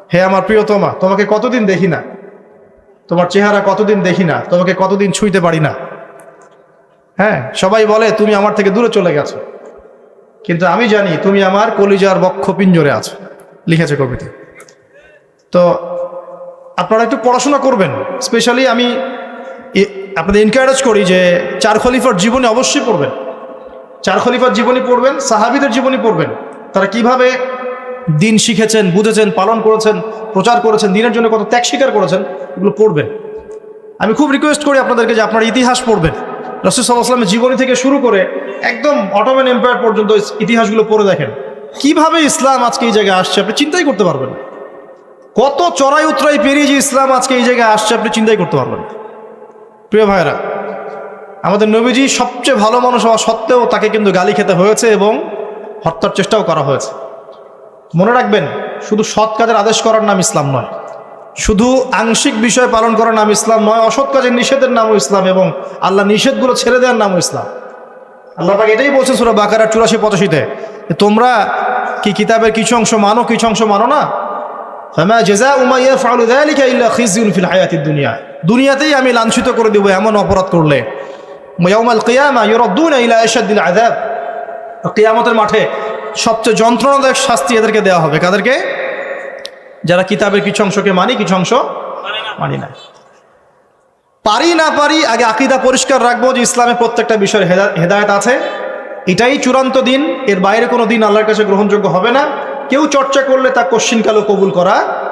হে আমার প্রিয়তমা, তোমাকে কতদিন দেখি না? তোমার চেহারা কতদিন দেখি না? তোমাকে কতদিন ছুঁইতে পারি না? হ্যাঁ সবাই বলে তুমি আমার থেকে দূরে চলে গেছো। কিন্তু আমি জানি তুমি আমার কলিজার বক্ষ পিঞ্জরে আছো, লিখেছে কবিতা তো আপনারা একটু পড়াশোনা করবেন। স্পেশালি আমি আপনাদের এনকারেজ করি যে চার খলিফার জীবনী অবশ্যই পড়বেন। চার খলিফার জীবনী পড়বেন, সাহাবিদের জীবনী পড়বেন। তারা কীভাবে দিন শিখেছেন, বুঝেছেন, পালন করেছেন, প্রচার করেছেন, দিনের জন্য কত ত্যাগ স্বীকার করেছেন, এগুলো পড়বেন আমি খুব রিকোয়েস্ট করি আপনাদেরকে যে আপনার ইতিহাস পড়বেন রসুল সাল্লাহ আসলামের জীবনী থেকে শুরু করে একদম অটোম্যান এম্পায়ার পর্যন্ত ইতিহাসগুলো পড়ে দেখেন কীভাবে ইসলাম আজকে এই জায়গায় আসছে আপনি চিন্তাই করতে পারবেন। কত চড়াই উতরাই পেরিয়ে যে ইসলাম আজকে এই জায়গায় আসছে আপনি চিন্তাই করতে পারবেন। প্রিয় ভাইরা আমাদের নবীজি সবচেয়ে ভালো মানুষ হওয়া সত্ত্বেও তাকে কিন্তু গালি খেতে হয়েছে এবং হত্যার চেষ্টাও করা হয়েছে মনে রাখবেন, শুধু সৎ কাজের আদেশ করার নাম ইসলাম নয়। শুধু আংশিক বিষয় পালন করার নাম ইসলাম নয়, অসৎ কাজের নিষেধের নামও ইসলাম এবং আল্লাহ নিষেধগুলো ছেড়ে দেওয়ার নামও ইসলাম। আল্লাহ পাক এটাই বলছেন সুরা বাকারা চুরাশি পঁচাশিতে তোমরা কি কিতাবের কিছু অংশ মানো, কিছু অংশ মানো না? হায়াতিদ দুনিয়া। দুনিয়াতেই আমি লাঞ্ছিত করে দেব এমন অপরাধ করলে। কিয়ামা কিয়ামতের মাঠে সবচেয়ে যন্ত্রণাদায়ক শাস্তি এদেরকে দেওয়া হবে। কাদেরকে? যারা কিতাবের কিছু অংশকে মানি, কিছু অংশ মানি না। পারি না পারি, আগে আকিদা পরিষ্কার রাখব যে ইসলামের প্রত্যেকটা বিষয়ের হেদায়ত আছে। এটাই চূড়ান্ত দিন, এর বাইরে কোনো দিন আল্লাহর কাছে গ্রহণযোগ্য হবে না। কেউ চর্চা করলে তা কশ্চিনকালও কবুল করা